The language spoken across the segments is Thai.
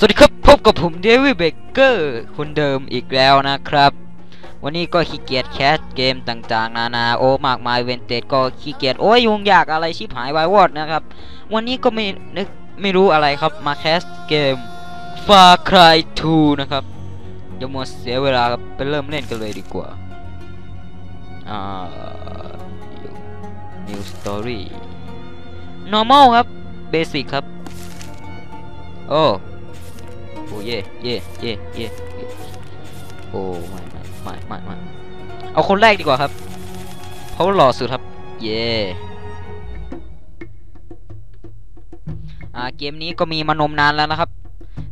สวัสดีครับพบกับผมเดวิดเบเกอร์คนเดิมอีกแล้วนะครับ วันนี้ก็ขี้เกียจแคสเกมต่างๆ นานาโอมากมายเวนเตดก็ขี้เกียจโอ้ยยุ่งยากอะไรชิบหายวายวอดนะครับ วันนี้ก็ไม่นึกไม่รู้อะไรครับมาแคสเกม Far Cry 2นะครับอย่ามัวเสียเวลาครับไปเริ่มเล่นกันเลยดีกว่าอ่า New Story Normal ครับ Basic ครับโอ้ โอ้เย่เย่เย่เย่เย่โอ้ไม่ไม่ไม่ไม่ไม่เอาคนแรกดีกว่าครับเขาหล่อสุดครับ เย่อ่าเกมนี้ก็มีมานมนานแล้วนะครับ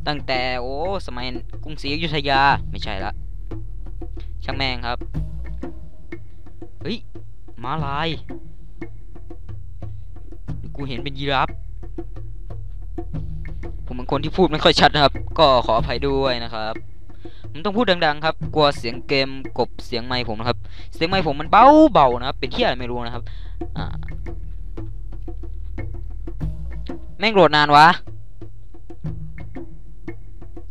ตั้งแต่โอ้สมัยกรุงศรีอยุธยาไม่ใช่ละช่างแม่งครับเฮ้ยม้าลาย กูเห็นเป็นยีราฟ ผมเป็นคนที่พูดไม่ค่อยชัดนะครับ ก็ขออภัยด้วยนะครับ ผมต้องพูดดัง ๆ ครับ กลัวเสียงเกมกบเสียงไมค์ผมนะครับ เสียงไมค์ผมมันเบาเบาๆนะครับ เป็นที่อะไรไม่รู้นะครับ อ่า แม่งโหลดนานวะ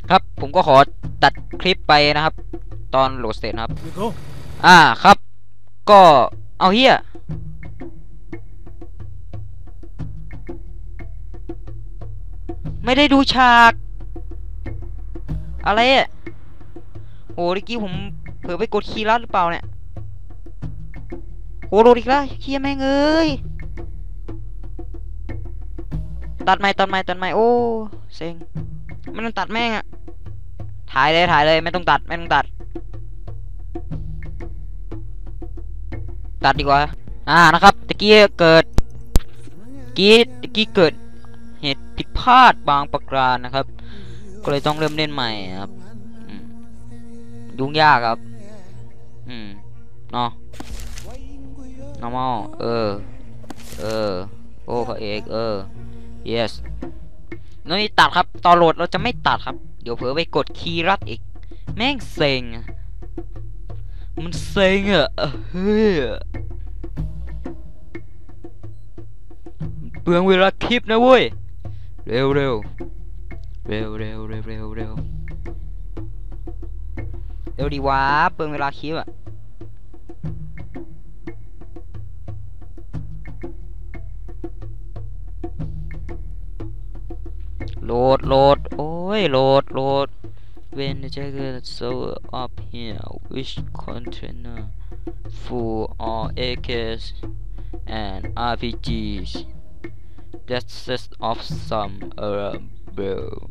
ครับ ผมก็ขอตัดคลิปไปนะครับ ตอนโหลดเสร็จนะครับ We go. อ่า ครับ ก็ เอาเฮีย ไม่ได้ดูฉาก อะไรอะโหเมื่อกี้ผมเผลอไปกดคีย์ลัดหรือเปล่าเนี่ยโหโหลดอีกแล้วเฮียแม่งเอ้ยตัดไม่ตัดไม่ตัดไม่โอ้เซ็งไม่ต้องตัดแม่งอะถ่ายเลยถ่ายเลยไม่ต้องตัดไม่ต้องตัด ตัดดีกว่าอ่านะครับตะกี้เกิดกี้ตะกี้เกิด พลาดบางประการนะครับ ก็เลยต้องเริ่มเล่นใหม่ครับยุ่งยากครับ อืมเนาะ normal เออ เออ โอ้พระเอกเออ yes นี่ตัดครับตอนโหลดเราจะไม่ตัดครับ เดี๋ยวเผลอไปกดคีย์รัดอีก แม่งเซ็ง มันเซ็งอะเฮ้ยเปลืองเวลาคลิปนะเว้ย เร็วเร็วเร็วเร็วเร็วเร็วเร็วเร็วดีวะเปลืองเวลาคลิปอะโหลดโหลดโอ้ยโหลดโหลด when the jacket so up here which container full of AKs and RPGs that set off some alarm bell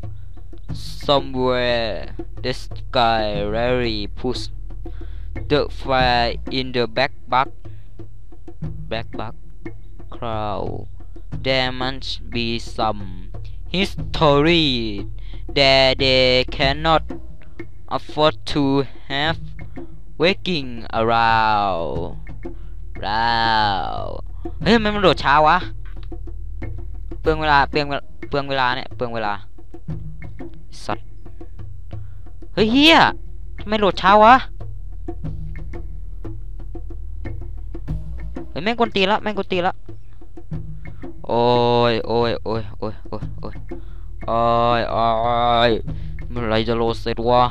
somewhere this guy rarely puts the fire in the backpack backpack crowd there must be some history that they cannot afford to have waking around แล้วเฮ้ยทำไมมันโดดช้าวะ เปลืองเวลา เปลืองเวลาเปลืองเวลาเนี่ย เปลืองเวลาสัตว์เฮ้ยเฮียทำไมโหลดช้าวะ เฮ้ยแม่งกวนตีละแม่งกวนตีละโอ้ยโอ้ยโอ้ยโอ้ยโอ้ยโอ้ยโอ้ยโอ้ยเมื่อไรจะโหลดเสร็จวะ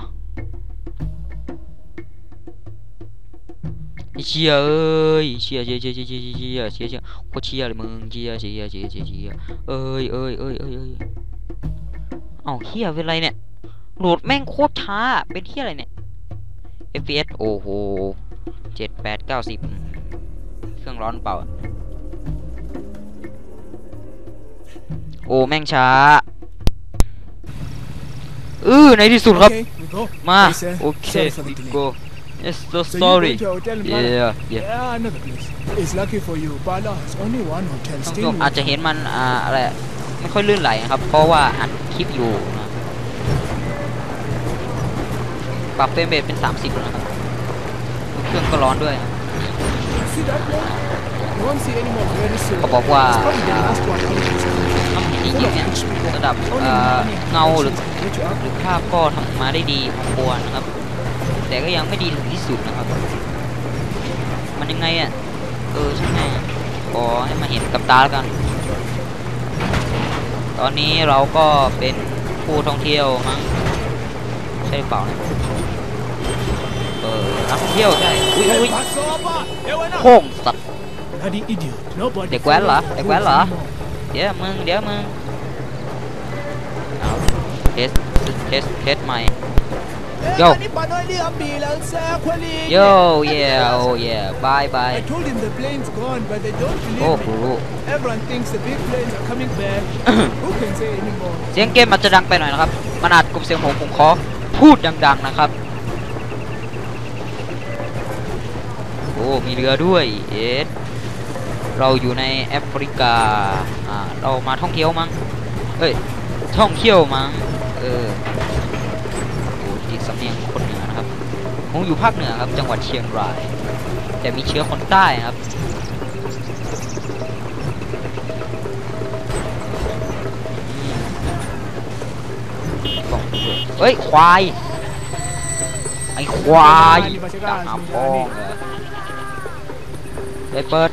ไอ้เชี่ยเอ้ยเชี่ยเชี่ยเชี่ยเชี่ยเชี่ยเชี่ยเชี่ยเชี่ยโคตรเชี่ยเลยมึงเชี่ยเชี่ยเชี่ยเชี่ยเชี่ยเอ้ยเอ้ยเอ้ยเอ้ยเอ้ยเอ้าเฮียเป็นไรเนี่ยโหลดแม่งโคตรช้าเป็นเฮียอะไรเนี่ย FPS โอ้โหเจ็ดแปดเก้าสิบเครื่องร้อนเปล่าโอ้แม่งช้าเออในที่สุดครับ Okay, we go. มา Yes, sir. โอเค Sorry for the delay. go yes so So sorry you went to a hotel in Bala? yeah yeah Yeah, another place. It's lucky for you. Bala has only one hotel ท่านผู้ still. ชมอาจจะเห็นมันอ่าอะไรไม่ค่อยลื่นไหลนะครับ เพราะว่าอัดคลิปอยู่นะปรับเฟรมเรทเป็น 30แล้วนะครับเครื่องก็ร้อนด้วยนะ See that place? You won't see any more very soon. เขาบอกว่า It's probably the last one. ต้องเห็นจริงๆเนี่ยระดับ Only เอ่อ money เงาหรือ Get you up. หรือภาพก็ทำมาได้ดีพอควรนะครับ แต่ก็ยังไม่ดีถึงที่สุดนะครับ มันยังไงอะ เออใช่ไหมขอให้มาเห็นกับตาแล้วกัน ตอนนี้เราก็เป็นผู้ท่องเที่ยวมั้งใช่หรือเปล่านะเออนักท่องเที่ยวใช่อุ้ยอุ้ยโค้งสัตว์เด็กแว้นเหรอเด็กแว้นเหรอเดี๋ยวมึงเดี๋ยวมึงเอาเทสเทสเทสใหม่ Hey, Yo. Manny Panoy the ambulance, uh, Kweli. โยเย่โอ้เย่บายบาย I told him the plane's gone, but they don't โอ้ believe กู me. รู้ Everyone thinks the big planes are coming back. Who can say anymore? เสียงเกมอาจจะดังไปหน่อยนะครับ มันอาจกลุ่มเสียงผมผมขอพูดดังๆนะครับ โอ้ มีเรือด้วยเอสเราอยู่ในแอฟริกา อ่า เรามาท่องเที่ยวมั้งเฮ้ย ท่องเที่ยวมั้งเออโอ้จริง สำเนียงคนเหนือนะครับ ผมอยู่ภาคเหนือครับ จังหวัดเชียงราย แต่มีเชื้อคนใต้นะครับ เฮ้ย ควาย ไอ้ควายดาหาพ่อเหรอไปเปิด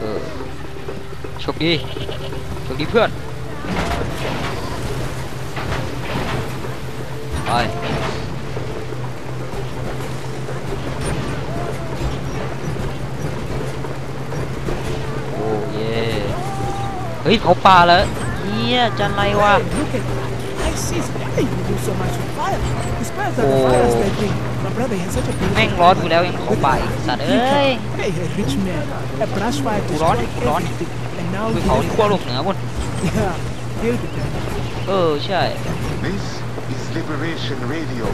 เออโชคดีโชคดีเพื่อน ฮ้ยเขาป่าแล้วเฮียจันไรวะ Hey, look at ISIS. Hey, you do so much with fire. The spells are the Oh. virus they bring. My brother has such a beautiful แม่งร้อนอยู่แล้วยังเขาป่าอีกสัตว์เอ้ย Hey, a rich man. A brush fire กูร้อน destroyed กูร้อน everything. And now คือ he เขา has- ที่ขั้วโลกเหนือหมด Yeah, killed them. เออใช่ This is Liberation Radio.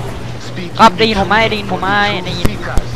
Speaking ครับได้ยินผมไหมได้ยินผมไหมได้ยิน seekers. And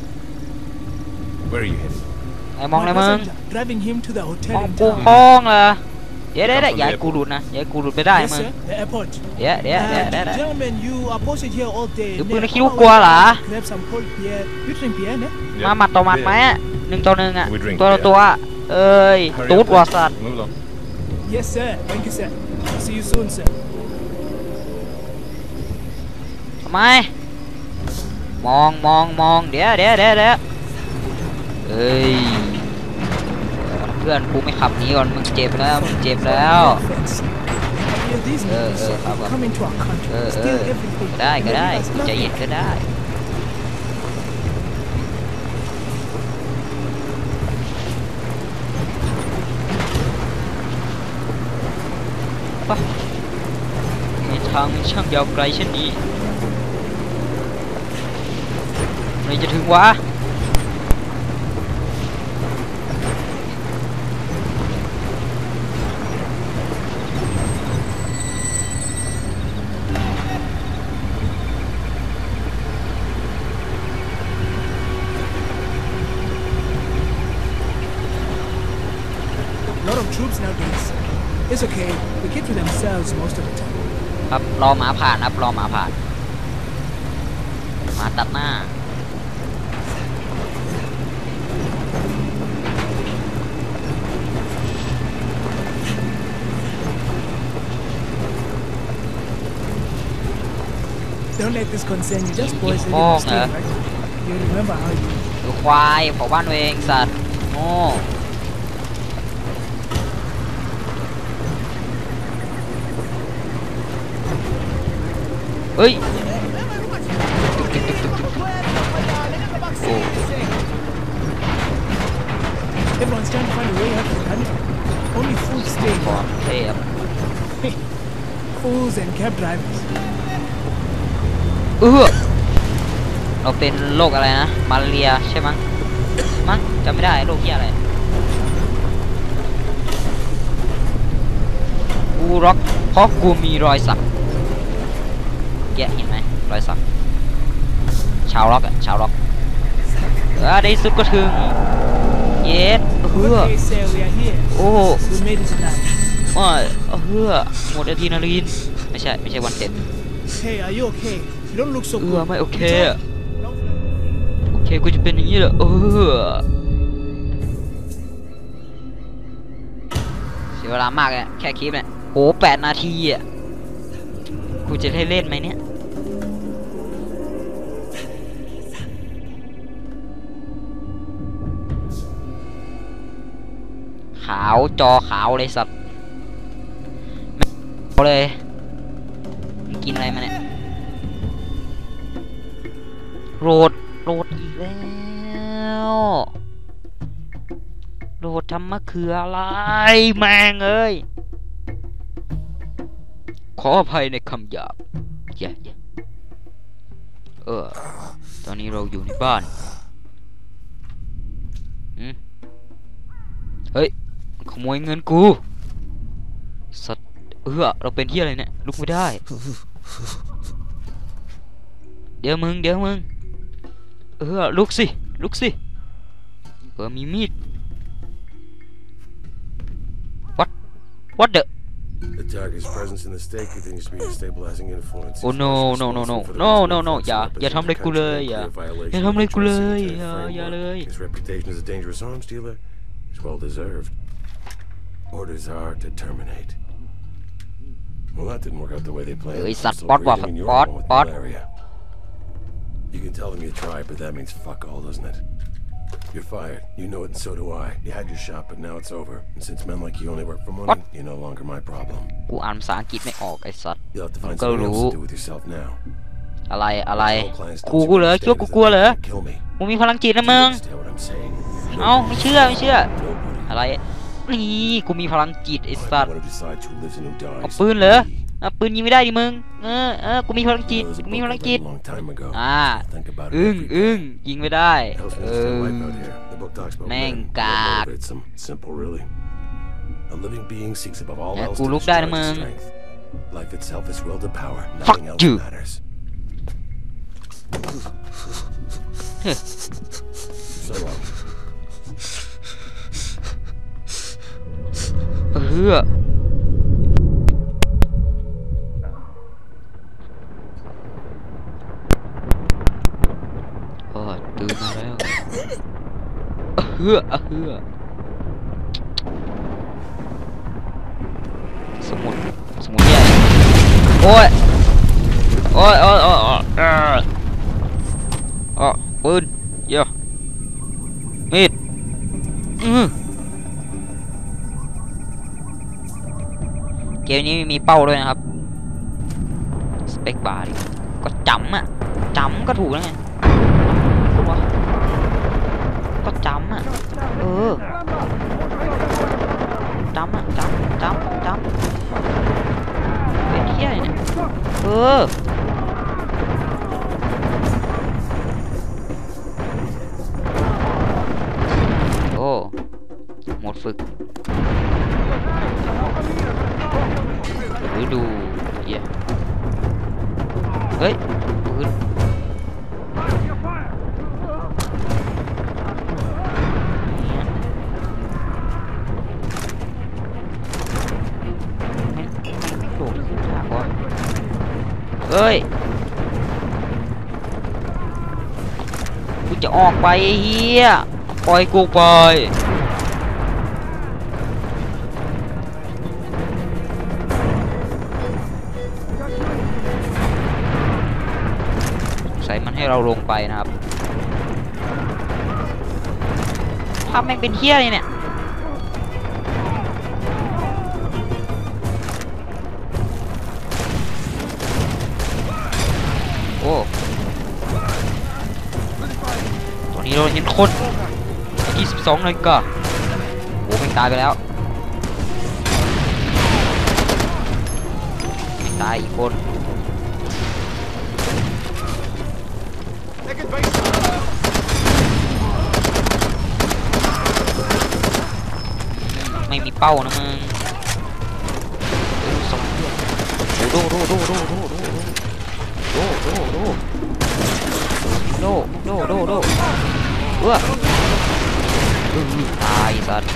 อ grab some cold beer you drink beer ne Yep. มาหมัดต่อหมัดไหม Yeah. อะหนึ่งต่อหนึ่งอะ We drink ตัวต่อ beer. ตัวอะเอ้ย Hurry ตูด up, วัว please. สัตว์ Move along. yes sir thank you sir see you soon sir ทำไมมองมองมอง เอ้ยเพื่อนกูไม่ขับนีก่อนมึงเจ็บแล้วมึงเจ็บแล้ว Offense. Yeah, these Uh, niggas uh, uh, uh. come into our country, เออเออก็ได้ก็ได้ใจเย็นก็ได้ปะมีทางช่างยาวไกลเช่นนี้เมื่อไหรจะถึงวะ รับรอหมาผ่านครับรอหมาผ่านหมาตัดหน้า Don't let this concern you. Just boys Keep living on, in state, uh. right? You remember how you ดูควายเผาบ้านตัวเองสัตว์โง่ ฮ้ยโอ้ Everyone's trying to find a way out of the country. Only fools stay ก่อ here. นเทพ Fools and cab drivers. เออเราเป็นโรคอะไรนะ มาเรียใช่มั้งมั้งจำไม่ได้โรคเหี้ยอะไรกูร็อกเพราะกูมีรอยสัก แกะเห็นไหมรอยสักชาวร็อกอะชาวร็อกเออในที่สุดก็ถึงเย็ดเฮือโอ้ We made it tonight. ไม่เฮือหมดอะดรีนาลีนไม่ใช่ไม่ใช่วันเด็ดเออไม่โอเคอะโอเคกูจะเป็นอย่างนี้เหรอเออเสียเวลามากเลยแค่คลิปเนี่ยโหแปดนาทีอะ กูจะได้เล่นไหมเนี่ย ขาวจอขาวเลยสัตว์ไม่เอาเลยมึงกินอะไรมาเนี่ยโหลดโหลดอีกแล้วโหลดทำมะเขืออะไรแมงเอ้ย ขออภัยในคำหยาบแย่ๆเออ ตอนนี้เราอยู่ในบ้านเฮ้ย ขโมยเงินกู สัตว์ เออ เราเป็นที่อะไรเนี่ย ลุกไม่ได้ เดี๋ยวมึง เดี๋ยวมึง เออ ลุกสิ ลุกสิ เออ มีมีด what what the The target's presence in the Oh, no, no, no, no. No, no, no. อย่าอย่าทำอะไรกูเลยอย่าอย่าทำอะไรกูเลยอย่าอย่าเลย His reputation as a dangerous arms dealer is well deserved. Orders are to terminate. Well, that didn't work out the way they planned. เฮ้ย I'm สัตว์ still ป๊อตว่ะ breathing in your ป๊อต home with ป๊อต malaria. You can tell them you tried, but that means fuck all, doesn't it? You're fired. You know it, and so do I. You had your shot, but now it's over. And since men like you only work for money, What? you're no longer my problem. กูอ่านภาษาอังกฤษไม่ออกไอ้สัตว์ You'll have to find Go something else Lou. to do with yourself now. อะไรอะไร All clients กู don't กูเหรอ see คิดว่า what กู I'm กลัวเหรอ saying. Kill me. มึงมีพลังจิตนะ You มึง understand what I'm saying? เอ้าไม่เชื่อไม่เชื่อ Nobody. อะไรนี่กูมีพลังจิตไอ้ I สัตว์ want to decide who lives and who dies. เอาปืนเหรอ Me. ออปืนยิงไม่ได้ดิมึง เออเออกูมีพลังจิตกูมีพลังจิตอ่าอึ้งอึ้งยิงไม่ได้เออแม่งกากกูลุกได้นะมึง Life itself is อ ฮือเฮือสมุดสมุดใหญ่โอ้ยโอ้ยโอ้ยโอ้ยโอ้ยเอออ๋อปืนเยอะมีดอือเกมนี้มีเป้าด้วยนะครับ สเปกบาร์ดิก็จำอะจำก็ถูกแล้วไง ừ. Tắm tắm tắm tắm bên kia này nè. Ừ. Ồ một phực. Cứ đù yeah ấy เฮ้ยกูจะออกไปเฮียปล่อยกูไปใส่มันให้เราลงไปนะครับภาพแม่งเป็นเที่ยอะไรเนี่ย เห็นคนที่12นาฬิกาโอ้แม่งตายไปแล้วแม่ตายอีกคนไม่มีเป้านะมึงเออสองเพื่อนโอ้โดโดโดโดโดโดโดโดโดโดโดโดโด เออเออตายสัตว์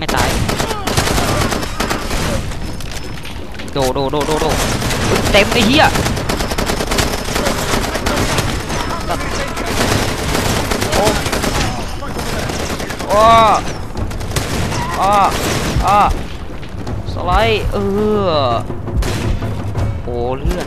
ไม่ตาย โดโดโดโดโดเฮ้ยเต็มไอ้เหี้ยโอ้โอ้อ้าอ้าสไลด์เออโอ้เลือด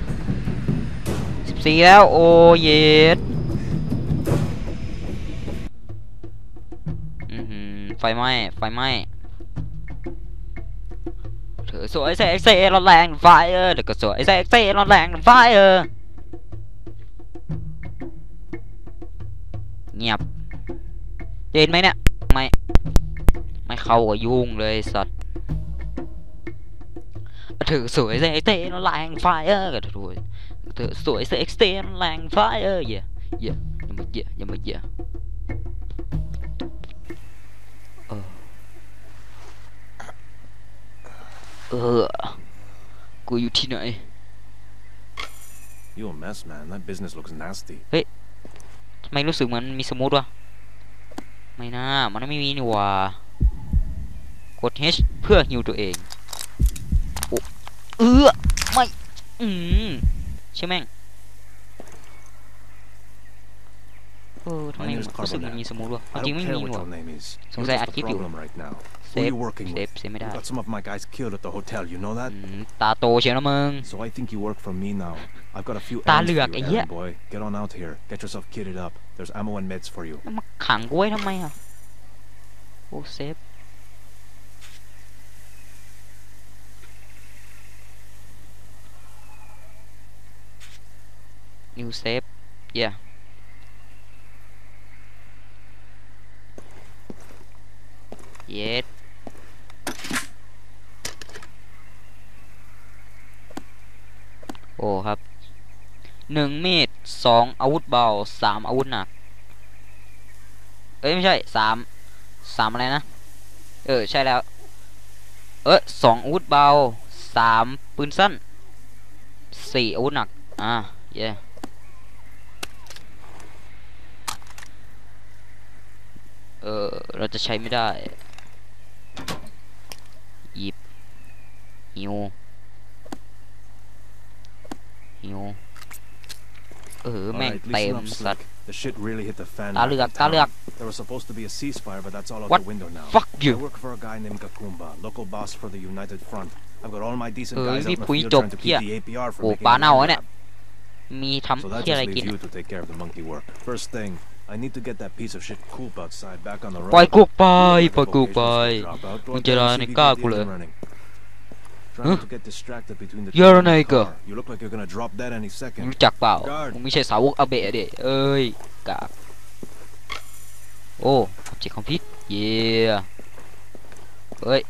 สี่แล้ว โอ้เย็ดไฟไหม้ ไฟไหม้เธอสวยเซ็กซี่ร้อนแรงไฟเออเด็กก็สวยเซ็กซี่ร้อนแรงไฟเออเงียบได้ยินไหมเนี่ย ไม่ ไม่เข้ากับยุ่งเลยสัตว์เธอสวยเซ็กซี่ร้อนแรงไฟเออก็เธอด้วย เธอสวยเซ็กซี่ร้อนแรงไฟเออเย่เย่อย่ามาเย่อย่ามาเย่เออเออกูอยู่ที่ไหน You a mess, man. That business looks nasty. ทำไมรู้สึกเหมือนมีสมูทวะ ไม่น่า มันไม่มีนี่หว่ากด H เพื่อฮิวตัวเองโอ้เออไม่ อืมใช่แม่งเออทำไม My name is รู้สึกมัน Carbonell. มีสมูทวะ I จริง don't ไม่ care มี what นี่หว่า your name is. So You're say just I the keep you. problem right now. Who เซ are ฟ you working เซฟ with? เซฟไม่ We ได้ got some of my guys killed at the hotel. You know that? อืมตาโตเชียวนะมึง So I think you work for me now. I've got a few ตา errands เหลือก for ไอ้ you, เหี้ย errand boy. Get on out here. Get yourself kitted up. There's ammo and meds for you. แล้วมาขังกูไว้ทำไมอะโอ้เซฟ นิวเซฟ yeah เย็ดโอ้ครับหนึ่งมีดสองอาวุธเบาสามอาวุธหนัก เอ้ยไม่ใช่สามสามอะไรนะ เออใช่แล้ว เออสองอาวุธเบาสามปืนสั้นสี่อาวุธหนัก อ่า เย่เออ เราจะใช้ไม่ได้ หยิบหิวหิวเออแม่ง Alright, เต็ม listen up, สัตว์ Slick. The shit really hit the fan. ตา back เหลือก in ตาเหลือก town. There was supposed to be a ceasefire, but that's all out What? the window now. Fuck I you work for a guy named Kakumba, local boss for the United Front. I've got all my decent Ừ, guys out đi in the phủi field chụp trying to kìa. keep the APR from Ủa, making bà a nào land ấy nè? grab. มีทำ So that ที่อะไร just กิน leaves you to take care of the monkey work. First thing, I need to get that piece of shit Coop outside back on the road. ปล่อยกูไป Wait ปล่อย for กูไป vocations to drop out. Go มึง out จะ there รอ and ใน see if you กล้า get the กูเลย engine running. Try Huh? not to get distracted between the You're two in an the acre. car. You look like you're gonna drop dead any มึง second. รู้จักเปล่า Guard มึงไม่ใช่สาวกอาเบะเด็เอ้ยกากโอ้ขับจิตคอมพิวเย่เฮ้ย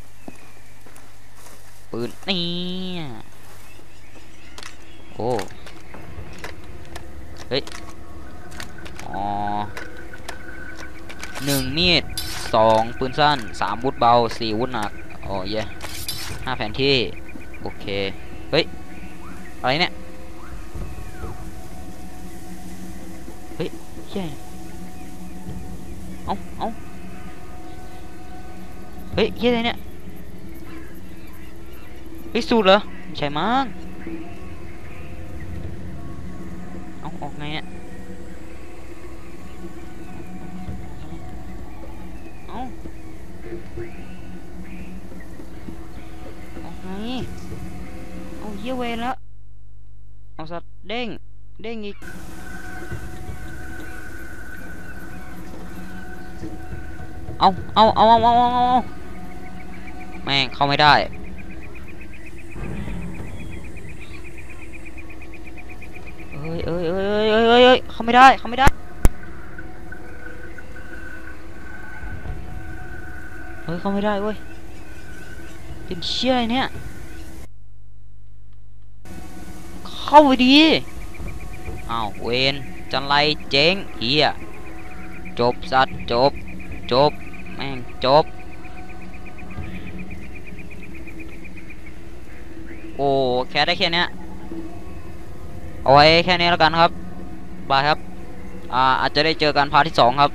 ปืนนี่โอ้เฮ้ย อ๋อหนึ่งมีดสองปืนสั้นสามวุธเบาสี่วุธหนักโอ้เย่ห้าแผนที่ โอเค เฮ้ย อะไรเนี่ย เฮ้ยเหี้ยเอ้าเอ้าเฮ้ยเหี้ยอะไรเนี่ยเฮ้ยสูตรเหรอใช่มั้งเอ้าออกไงเนี่ย ออกไงเอาเยี่ยเวรแล้วเอาสัตว์เด้ง เด้งอีกเอาเอาเอาเอาเอาเอาแม่งเข้าไม่ได้เอ้ยเอ้ยเอ้ยเอ้ยเอ้ยเอ้ยเข้าไม่ได้ เข้าไม่ได้ เข้าไม่ได้เว้ยเป็นเชี่ยอเนี่ย เข้าไปดีอ้าวเวนจันไรเจ๊งเฮียจบสัตว์จบ จบ แม่งจบ โอ้แค่ได้แค่เนี้ยเอาไว้แค่นี้แล้วกันครับ บายครับ อ่าอาจจะได้เจอกันพาร์ทที่สองครับ